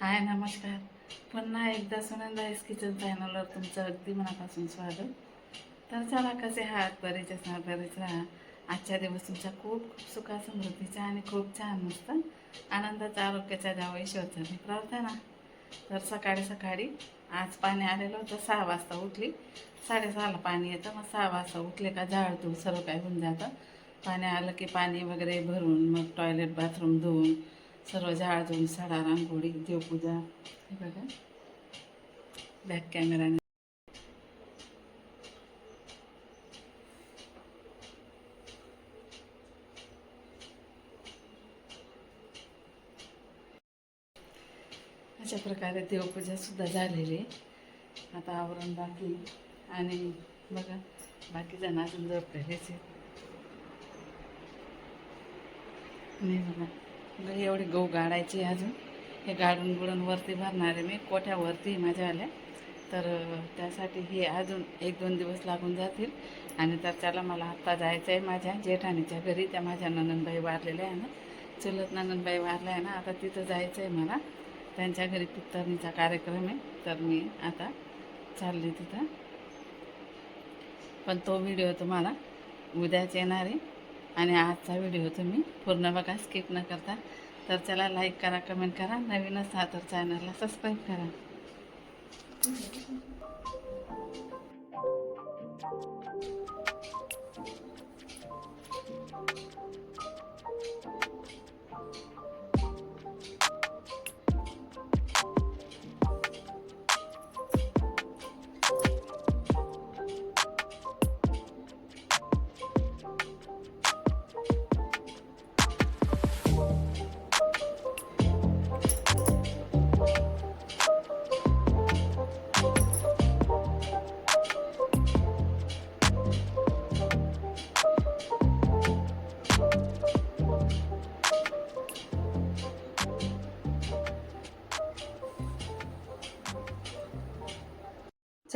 हाय नमस्कार. पुन्हा एकदा सुनंदा एस किचन चॅनलवर तुमचं अगदी मनापासून स्वागत. तर चला कसे आहात? बरेच असणार बरेच राहा. आजच्या दिवस तुमच्या खूप खूप सुखा समृद्धीचा आणि खूप छान मस्त आनंदाचा आरोग्याचा द्यावा ईश्वरचा मी प्रार्थना. तर सकाळी सकाळी आज पाणी आलेलं होतं सहा वाजता उठली. साडेसहाला पाणी येतं मग सहा वाजता उठले का झाडतो सर्व काय होऊन जातं. पाणी आलं की पाणी वगैरे भरून मग टॉयलेट बाथरूम धुवून सर्व झाड धुवून सडा रांगोळी देवपूजा हे बघा. बॅक कॅमेराने अशा प्रकारे देवपूजा सुद्धा झालेली आहे. आता आवरण बाकी आणि बघा बाकी जण अजून जपलेलेच आहे बघा. बघा एवढे गहू गाडायचे अजून. हे गाडून गुडून वरती भरणार आहे मी कोठ्यावरती माझ्या माझ्यावाल्या. तर त्यासाठी हे अजून एक दोन दिवस लागून जातील. आणि तर त्याला मला आत्ता जायचं आहे माझ्या जेठाणीच्या घरी. त्या माझ्या ननंदबाई वारलेल्या आहे ना. चुलत ननंदबाई वारल्या आहे ना. आता तिथं जायचं आहे मला. त्यांच्या घरी पित्तरणीचा कार्यक्रम आहे. तर मी आता चालले तिथं. पण तो व्हिडिओ तुम्हाला उद्याच येणार आहे. आणि आजचा व्हिडिओ तुम्ही पूर्ण बघा स्किप न करता. तर चला लाईक करा कमेंट करा. नवीन असा तर चॅनलला सबस्क्राईब करा.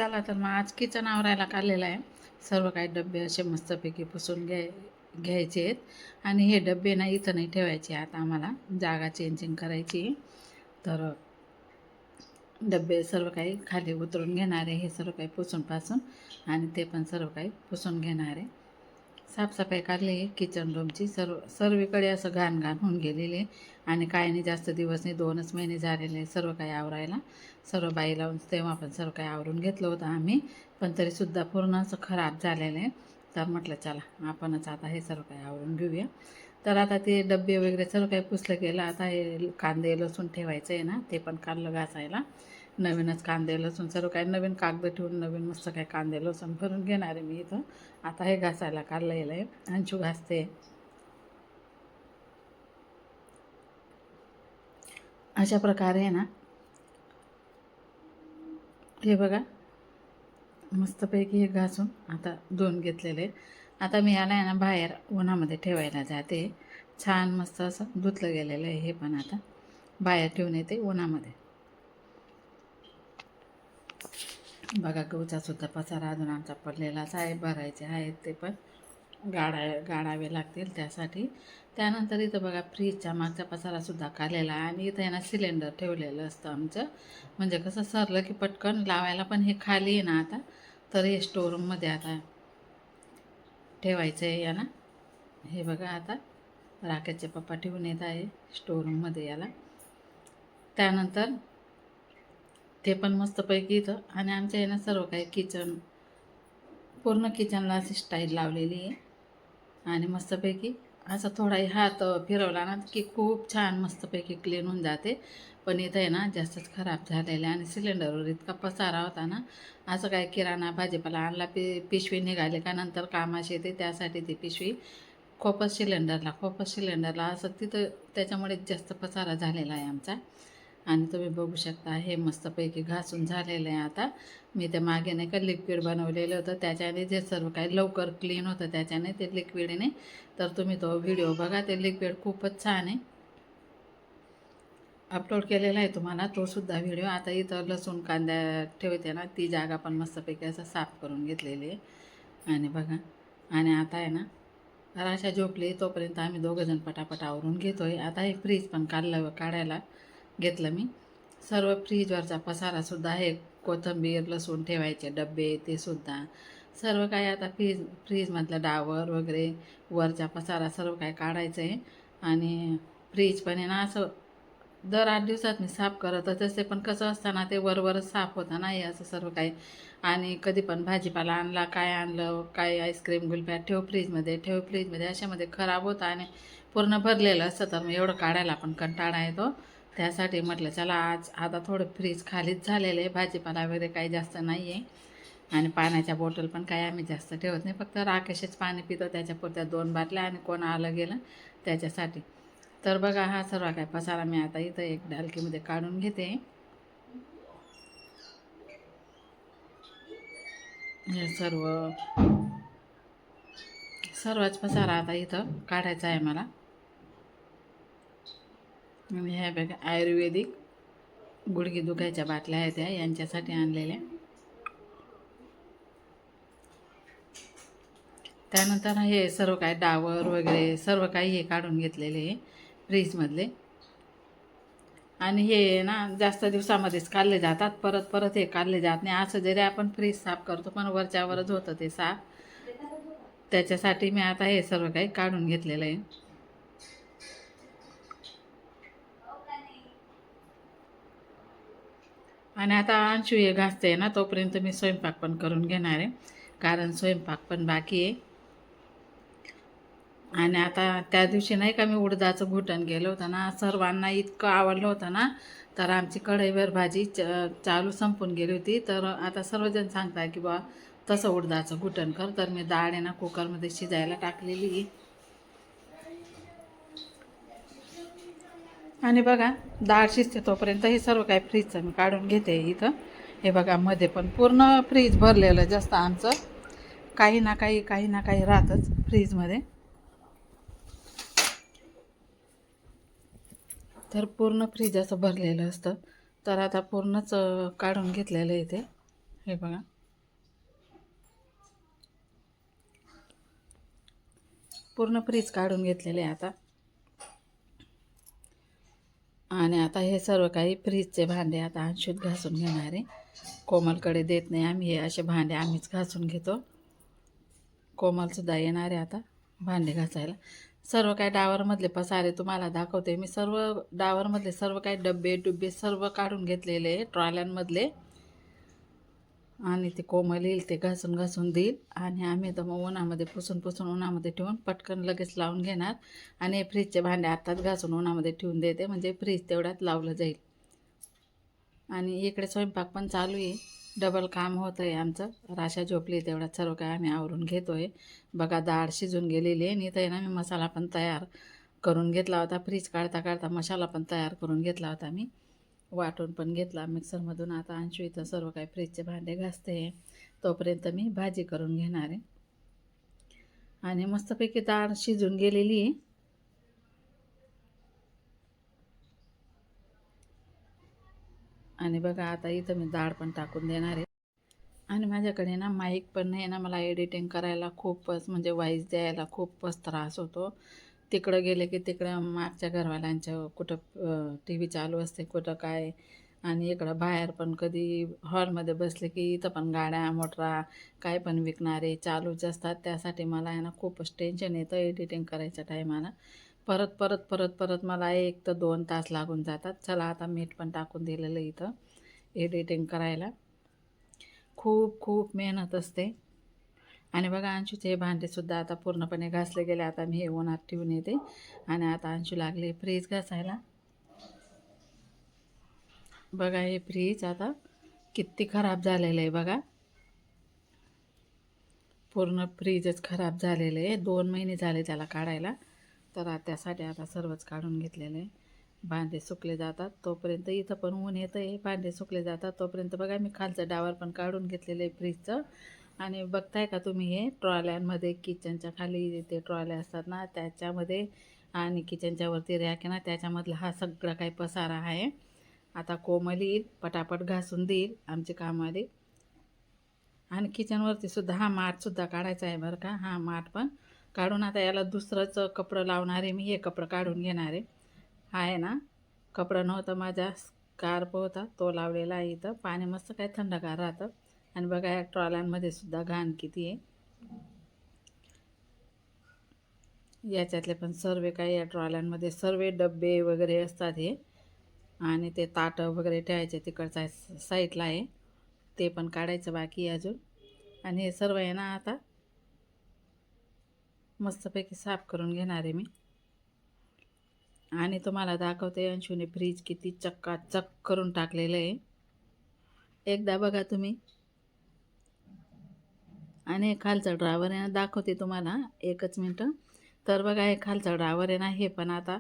चला तर मग आज किचन आवरायला काढलेला आहे. सर्व काही डबे असे मस्तपैकी पुसून घ्याय घ्यायचे आहेत. आणि हे डबे ना इथं नाही ठेवायचे आता आम्हाला. जागा चेंजिंग करायची. आहे. तर डबे सर्व काही खाली उतरून घेणार आहे. हे सर्व काही पुसून पासून आणि ते पण सर्व काही पुसून घेणार आहे. साफसफाई काढली किचन रूमची सर्व सर्वीकडे असं घाण घाण होऊन गेलेली. आहे आणि काय नाही जास्त दिवस नाही दोनच महिने झालेले सर्व काही आवरायला. सर्व बाई लावून तेव्हा पण सर्व काही आवरून घेतलं होतं आम्ही. पण तरीसुद्धा पूर्ण असं खराब झालेलं आहे. तर म्हटलं चला आपणच आता हे सर्व काही आवरून घेऊया. तर आता ते डबे वगैरे सर्व काही पुसलं गेलं. आता हे कांदे लसूण ठेवायचं आहे ना ते पण काढलं घासायला. नवीनच कांदे लसूण सर्व काही नवीन कागद ठेवून नवीन मस्त काय कांदे लसूण भरून घेणार आहे मी इथं. आता हे घासायला काढलेलं आहे. अंशू घासते. अशा प्रकारे आहे ना हे बघा मस्तपैकी हे घासून आता धुवून घेतलेले आता मी याला आहे ना बाहेर उन्हामध्ये ठेवायला जाते. छान मस्त असं धुतलं गेलेलं आहे हे पण आता. बाहेर ठेवून येते उन्हामध्ये. बघा गहूचा सुद्धा पसारा अजून आमचा पडलेलाच आहे भरायचे आहेत ते पण. गाडा गाडावे लागतील त्यासाठी. त्यानंतर इथं बघा फ्रीजच्या मागचा पसारासुद्धा काढलेला आहे आणि इथं आहे ना सिलेंडर ठेवलेलं असतं आमचं. म्हणजे कसं सरलं की पटकन लावायला पण हे खाली आहे ना आता. तर हे स्टोरूममध्ये आता ठेवायचं आहे याला. हे बघा आता राकेशचे पप्पा ठेवून येत आहे स्टोरूममध्ये याला. त्यानंतर ते पण मस्तपैकी इथं आणि आमच्या यानं सर्व काही किचन पूर्ण किचनला अशी स्टाईल लावलेली आहे. आणि मस्तपैकी असं थोडा हात फिरवला ना की खूप छान मस्तपैकी क्लीन होऊन जाते. पण इथं आहे ना जास्तच खराब झालेलं आहे. आणि सिलेंडरवर इतका पसारा होता ना असं काय किराणा भाजीपाला आणला पि पिशवी निघाले का नंतर कामाशी येते. त्यासाठी ती पिशवी खोपच सिलेंडरला खोपच सिलेंडरला असं तिथं त्याच्यामुळे जास्त पसारा झालेला आहे आमचा. आणि तुम्ही बघू शकता हे मस्तपैकी घासून झालेलं आहे आता. मी ते मागे नाही का लिक्विड बनवलेलं होतं त्याच्याने जे सर्व काही लवकर क्लीन होतं त्याच्याने ते लिक्विडने तर तुम्ही तो व्हिडिओ बघा ते लिक्विड खूपच छान आहे. अपलोड केलेला आहे तुम्हाला तोसुद्धा व्हिडिओ आता इथं लसूण कांद्या ठेवते ना ती जागा पण मस्तपैकी असं साफ करून घेतलेली आहे. आणि बघा आणि आता आहे ना राशा झोपली तोपर्यंत आम्ही दोघंजण पटापट आवरून घेतो आहे आता हे फ्रीज पण काढलं काढायला. घेतलं मी. सर्व फ्रीजवरचा पसारासुद्धा आहे. कोथिंबीर लसूण ठेवायचे डबे ते सुद्धा. सर्व काही आता फ्रीज फ्रीजमधलं डावर वगैरे वरचा पसारा सर्व काही काढायचं आहे आणि फ्रीज पण आहे ना असं दर आठ दिवसात मी साफ करत असते पण कसं असताना ते वरवरच साफ होता नाही असं सर्व काही. आणि कधी पण भाजीपाला आणला काय आणलं काय आईस्क्रीम गुलप्या ठेव फ्रीजमध्ये ठेव फ्रीजमध्ये अशामध्ये खराब होतं आणि पूर्ण भरलेलं असतं तर मग एवढं काढायला पण कंटाळा येतो. त्यासाठी म्हटलं चला आज आता थोडं फ्रीज खालीच झालेलं आहे. भाजीपाला वगैरे काही जास्त नाही आहे आणि पाण्याच्या बॉटल पण काही आम्ही जास्त ठेवत नाही. फक्त राकेशच पाणी पितो. त्याच्या पुरत्या दोन बाटल्या आणि कोण आलं गेलं त्याच्यासाठी. तर बघा हा सर्व काय पसारा मी आता इथं एक डालकीमध्ये काढून घेते. हे सर्व सर्वच पसारा आता इथं काढायचा आहे मला. आणि ह्या बघा आयुर्वेदिक गुडघे दुखायच्या बाटल्या आहेत त्या यांच्यासाठी आणलेल्या. त्यानंतर हे सर्व काय डावर वगैरे सर्व काही हे काढून घेतलेले हे फ्रीजमधले. आणि हे ना जास्त दिवसामध्येच काढले जातात परत परत हे काढले जात नाही. असं जरी आपण फ्रीज साफ करतो पण वरच्यावरच होतं ते साफ. त्याच्यासाठी मी आता हे सर्व काही काढून घेतलेलं आहे. आणि आता अंशू हे घासते ना तोपर्यंत मी स्वयंपाक पण करून घेणार आहे. कारण स्वयंपाक पण बाकी आहे. आणि आता त्या दिवशी नाही का मी उडदाचं घुटण गेलं होतं ना सर्वांना इतकं आवडलं होतं ना. तर आमची कढईवर भाजी च चालू संपून गेली होती. तर आता सर्वजण सांगताय की बा तसं उडदाचं घुटण कर. तर मी डाळ आहे ना कुकरमध्ये शिजायला टाकलेली आणि बघा डाळ शिजते तोपर्यंत हे सर्व काही फ्रीजचं मी काढून घेते इथं. हे बघा मध्ये पण पूर्ण फ्रीज भरलेलं जास्त आमचं. काही ना काही काही ना काही राहतच फ्रीजमध्ये तर पूर्ण फ्रीज असं भरलेलं असतं. तर आता पूर्णच काढून घेतलेलं आहे ते. हे बघा. पूर्ण फ्रीज काढून घेतलेले आहे आता. आणि आता हे सर्व काही फ्रीजचे भांडे आता अंशूत घासून घेणार आहे. कोमलकडे देत नाही आम्ही हे असे भांडे आम्हीच घासून घेतो. कोमलसुद्धा येणार आहे आता भांडे घासायला. सर्व काही डावरमधले पसारे तुम्हाला दाखवते. मी सर्व डावरमधले सर्व काही डब्बे डुब्बे सर्व काढून घेतलेले ट्रॉल्यांमधले. आणि ते कोमल येईल ते घासून घासून देईल. आणि आम्ही तर मग उन्हामध्ये पुसून पुसून उन्हामध्ये ठेवून पटकन लगेच लावून घेणार. आणि हे फ्रीजचे भांडे आत्ताच घासून उन्हामध्ये ठेवून देते. म्हणजे फ्रीज तेवढ्यात लावलं जाईल. आणि इकडे स्वयंपाक पण चालू आहे. डबल काम होतं आहे आमचं. राशा झोपली तेवढ्यात सर्व काय आम्ही आवरून घेतो आहे बघा डाळ शिजून गेलेली आहे. आणि इथं आहे ना मी मसाला पण तयार करून घेतला होता. फ्रीज काढता काढता मसाला पण तयार करून घेतला होता मी. वाटून पण घेतला. मिक्सरमधून आता अंशू इथं सर्व काही फ्रीजचे भांडे घासते. तोपर्यंत मी भाजी करून घेणार आहे. आणि मस्तपैकी डाळ शिजून गेलेली आहे. आणि बघा आता इथं मी डाळ पण टाकून देणार आहे. आणि माझ्याकडे ना माईक पण नाही ना मला एडिटिंग करायला खूपच म्हणजे वाईज द्यायला खूपच त्रास होतो. तिकडं गेले की तिकडं मागच्या घरवाल्यांच्या कुठं टी व्ही चालू असते कुठं काय? आणि इकडं बाहेर पण कधी हॉलमध्ये बसले की इथं पण गाड्या मोटरा काय पण विकणारे चालूच असतात. त्यासाठी मला आहे ना खूपच टेन्शन येतं एडिटिंग करायच्या टायमाला. परत परत परत परत मला एक तर दोन तास लागून जातात. चला आता मीठ पण टाकून दिलेलं इथं एडिटिंग करायला. खूप खूप मेहनत असते. आणि बघा अंशूचे हे भांडेसुद्धा आता पूर्णपणे घासले गेले. आता मी हे उन्हात ठेवून येते. आणि आता अंशू लागले फ्रीज घासायला. बघा हे फ्रीज आता किती खराब झालेलं आहे बघा. पूर्ण फ्रीजच खराब झालेलं आहे. दोन महिने झाले त्याला काढायला. तर त्यासाठी आता सर्वच काढून घेतलेलं आहे. भांडे सुकले जातात. तोपर्यंत इथं पण ऊन येतं आहे भांडे सुकले जातात. तोपर्यंत बघा मी खालचं डावर पण काढून घेतलेलं आहे फ्रीजचं. आणि बघताय का तुम्ही हे? ट्रॉल्यांमध्ये किचनच्या खाली ते ट्रॉल्या असतात ना त्याच्यामध्ये आणि किचनच्या वरती रॅक आहे ना त्याच्यामधला हा सगळा काही पसारा आहे. आता कोमल येईल पटापट घासून देईल आमची कामाली आणि किचनवरती सुद्धा हा माठसुद्धा काढायचा आहे बरं का हा माठ पण. काढून आता याला दुसरंच कपडं लावणार आहे मी हे कपडं काढून घेणार आहे. हा आहे ना? कपडं नव्हतं माझा स्कार्प होता तो लावलेला आहे इथं. पाणी मस्त काय थंडगार राहतं. आणि बघा या ट्रॉल्यांमध्ये सुद्धा घाण किती आहे. याच्यातले पण सर्व काही या ट्रॉल्यांमध्ये सर्व डब्बे वगैरे असतात हे. आणि ते ताटं वगैरे ठेवायचे तिकडचा साईडला आहे. ते पण काढायचं बाकी अजून. आणि हे सर्व आहे ना आता? मस्तपैकी साफ करून घेणार आहे मी. आणि तुम्हाला दाखवते अंशूने फ्रीज किती चक्काचक करून टाकलेलं आहे. एकदा बघा तुम्ही. आणि खालचा ड्रायवर आहे ना दाखवते तुम्हाला एकच मिनटं. तर बघा हे खालचा ड्रायवर आहे ना हे पण आता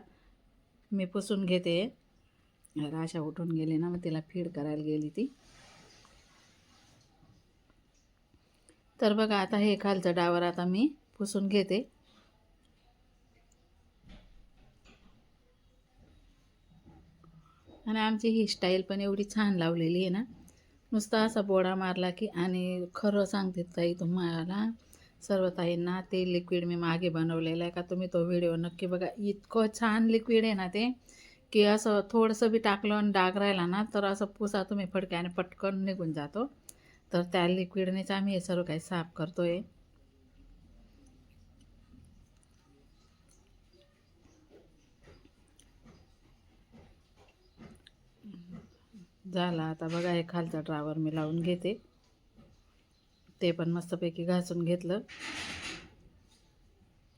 मी पुसून घेते. राशा उठून गेली ना मग तिला फीड करायला गेली ती. तर बघा आता हे खालचं डावर आता मी पुसून घेते. आणि आमची ही स्टाईल पण एवढी छान लावलेली आहे ना. नुसता असा बोडा मारला की आणि खरं सांगते ताई तुम्हाला सर्व ताईंना ते लिक्विड मी मागे बनवलेलं आहे का तुम्ही तो व्हिडिओ नक्की बघा. इतकं छान लिक्विड आहे ना ते की असं थोडंसं बी टाकलं आणि डाग राहिला ना तर असं पुसा तुम्ही फडक्याने पटकन निघून जातो. तर त्या लिक्विडनेच आम्ही हे सर्व काही साफ करतो आहे झाला. आता बघा हे खालचा ड्रावर मी लावून घेते. ते पण मस्तपैकी घासून घेतलं.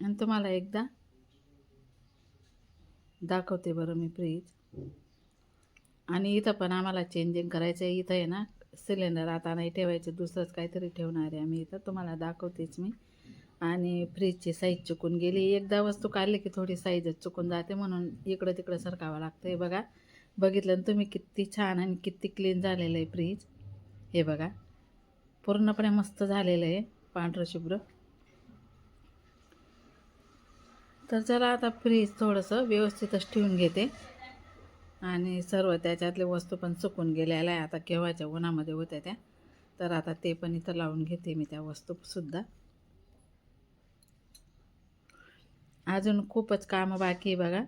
आणि तुम्हाला एकदा दाखवते बरं मी फ्रीज. आणि इथं पण आम्हाला चेंजिंग करायचं आहे इथं आहे ना सिलेंडर आता नाही ठेवायचं दुसरंच काहीतरी ठेवणार आहे आम्ही इथं. तुम्हाला दाखवतेच मी. आणि फ्रीजची साईज चुकून गेली. एकदा वस्तू काढली की थोडी साईजच चुकून जाते म्हणून इकडं तिकडं सरकावं लागतं आहे बघा. बघितलं ना तुम्ही किती छान आणि किती क्लीन झालेलं आहे फ्रीज हे बघा. पूर्णपणे मस्त झालेलं आहे पांढरं शुभ्र. तर चला आता फ्रीज थोडंसं व्यवस्थितच ठेवून घेते. आणि सर्व त्याच्यातले वस्तू पण सुकून गेलेल्या आहे आता केव्हाच्या उन्हामध्ये होत्या त्या. तर आता ते पण इथं लावून घेते मी त्या वस्तूसुद्धा अजून खूपच कामं बाकी आहे बघा.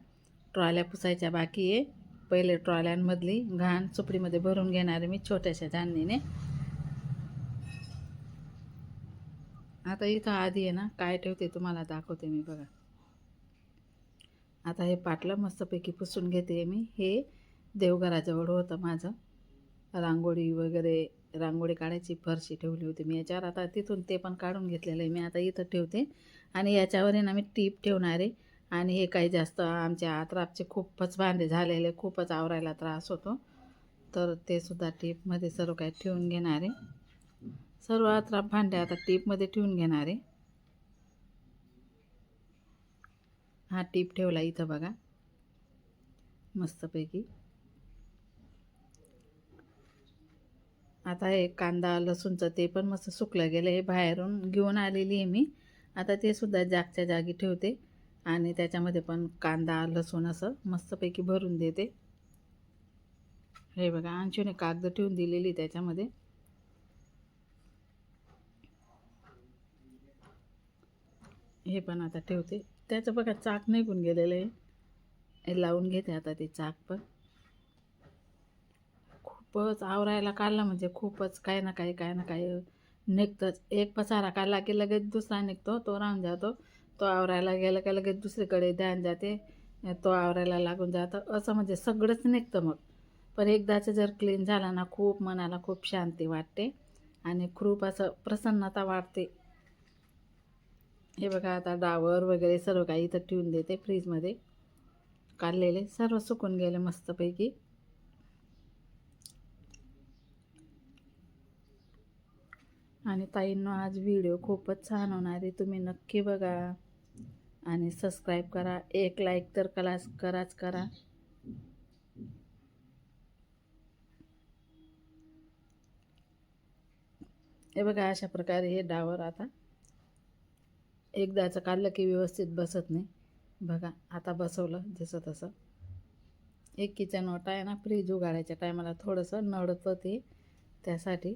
ट्रॉल्या पुसायच्या बाकी आहे. पहिले ट्रॉल्यांमधली घाण चुपडीमध्ये भरून घेणारे मी छोट्याशा धान्नीने आता इथं आधी आहे ना काय ठेवते तुम्हाला दाखवते मी बघा. आता हे पाटलं मस्तपैकी पुसून घेते मी. हे देवघराजवळ होतं माझं. रांगोळी वगैरे रांगोळी काढायची फरशी ठेवली होती मी. याच्यावर आता तिथून ते पण काढून घेतलेलं आहे मी. आता इथं ठेवते. आणि याच्यावर आहे ना मी टीप ठेवणार आहे. आणि हे काही जास्त आमच्या आत्रापचे खूपच भांडे झालेले खूपच आवरायला त्रास होतो. तर ते सुद्धा टीपमध्ये सर्व काही ठेवून घेणार आहे. सर्व आत्राप भांडे आता टीपमध्ये ठेवून घेणार आहे. हा टीप ठेवला इथं बघा. मस्तपैकी. आता हे कांदा लसूणचं ते पण मस्त सुकलं गेलं हे बाहेरून. घेऊन आलेली आहे मी. आता ते सुद्धा जागच्या जागी ठेवते. आणि त्याच्यामध्ये पण कांदा लसूण असं मस्तपैकी भरून देते. हे बघा आणखीने कागद ठेवून दिलेली त्याच्यामध्ये. हे पण आता ठेवते. त्याचं बघा चाक निघून गेलेलं आहे. हे लावून घेते आता ते चाक पण. खूपच आवरायला काढला म्हणजे खूपच काही ना काही काही ना काही निघतंच. एक पसारा काढला की लगेच दुसरा निघतो तो राहून जातो. तो आवरायला गेला का लगेच दुसरीकडे ध्यान जाते तो आवरायला लागून जातं. असं म्हणजे सगळंच निघतं मग. पण एकदाचं जर क्लीन झाला ना खूप मनाला खूप शांती वाटते आणि खूप असं प्रसन्नता वाटते. हे बघा आता डावर वगैरे सर्व काही इथं ठेवून देते फ्रीजमध्ये. काढलेले सर्व सुकून गेले मस्तपैकी. आणि ताईंनो आज व्हिडिओ खूपच छान होणार आहे. तुम्ही नक्की बघा. आणि सबस्क्राईब करा. एक लाईक तर कलाच कराच करा. हे बघा अशा प्रकारे हे डावर आता एकदाचं काढलं की व्यवस्थित बसत नाही. बघा आता बसवलं जसं तसं. एक किचन ओटा आहे ना फ्रीज उघाडायच्या टायमाला थोडंसं नडतं ते त्यासाठी.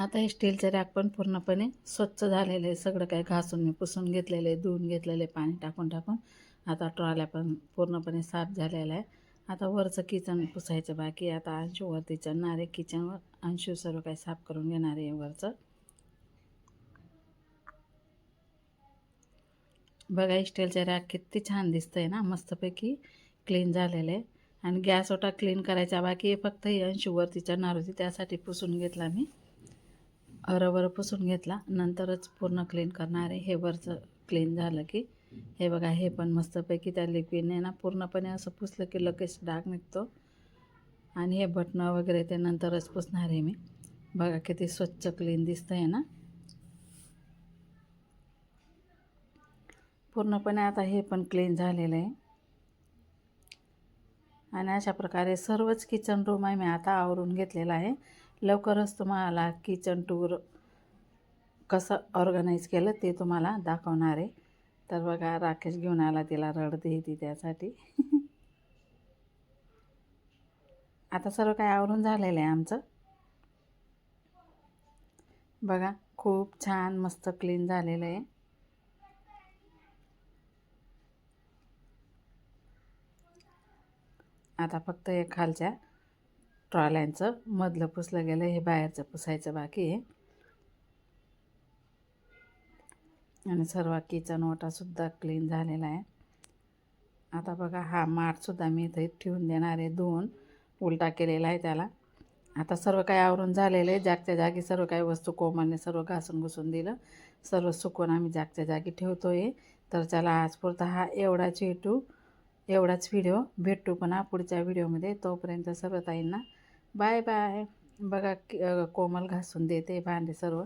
आता हे स्टीलचं रॅक पण पूर्णपणे स्वच्छ झालेलं आहे. सगळं काही घासून मी पुसून घेतलेलं आहे धुवून घेतलेलं आहे पाणी टाकून टाकून. आता ट्रॉल्या पण पूर्णपणे साफ झालेलं आहे. आता वरचं किचन पुसायचं बाकी आता अंशूवरती चढणार आहे किचनवर अंशू सर्व काही साफ करून घेणार आहे वरचं. बघा स्टीलचे रॅक किती छान दिसतंय ना मस्तपैकी क्लीन झालेलं आहे. आणि गॅस ओटा क्लीन करायचा बाकी फक्त ही अंशूवरती चढणार होती त्यासाठी पुसून घेतला मी. अरवर पुसून घेतला. नंतरच पूर्ण क्लीन करणार. आहे हे वरचं क्लीन झालं की हे बघा हे पण मस्तपैकी त्या लिक्विडने ना पूर्णपणे असं पुसलं की लगेच डाग निघतो. आणि हे बटणं वगैरे ते नंतरच पुसणार आहे मी. बघा किती स्वच्छ क्लीन दिसतं आहे ना. पूर्णपणे आता हे पण क्लीन झालेलं आहे. आणि अशा प्रकारे सर्वच किचन रूम आहे मी आता आवरून घेतलेला आहे. लवकरच तुम्हाला किचन टूर कसं ऑर्गनाईज केलं ते तुम्हाला दाखवणार आहे. तर बघा राकेश घेऊन आला तिला रडते ती त्यासाठी. आता सर्व काय आवरून झालेलं आहे आमचं. बघा खूप छान मस्त क्लीन झालेलं आहे. आता फक्त हे खालच्या ट्रॉल्यांचं मधलं पुसलं गेलं हे बाहेरचं पुसायचं बाकी आहे. आणि सर्व किचन ओटासुद्धा क्लीन झालेला आहे. आता बघा हा माठसुद्धा मी इथे ठेवून देणार आहे धुवून उलटा केलेला आहे त्याला. आता सर्व काही आवरून झालेलं आहे. जागच्या जागी सर्व काही वस्तू कोमलने सर्व घासून घुसून दिलं. सर्व सुकून आम्ही जागच्या जागी ठेवतो आहे तर चला आज पुरता हा एवढाच भेटू. एवढाच व्हिडिओ भेटू पण पुढच्या व्हिडिओमध्ये तोपर्यंत सर्व ताईंना बाय बाय. बघा कोमल घासून देते भांडे सर्व.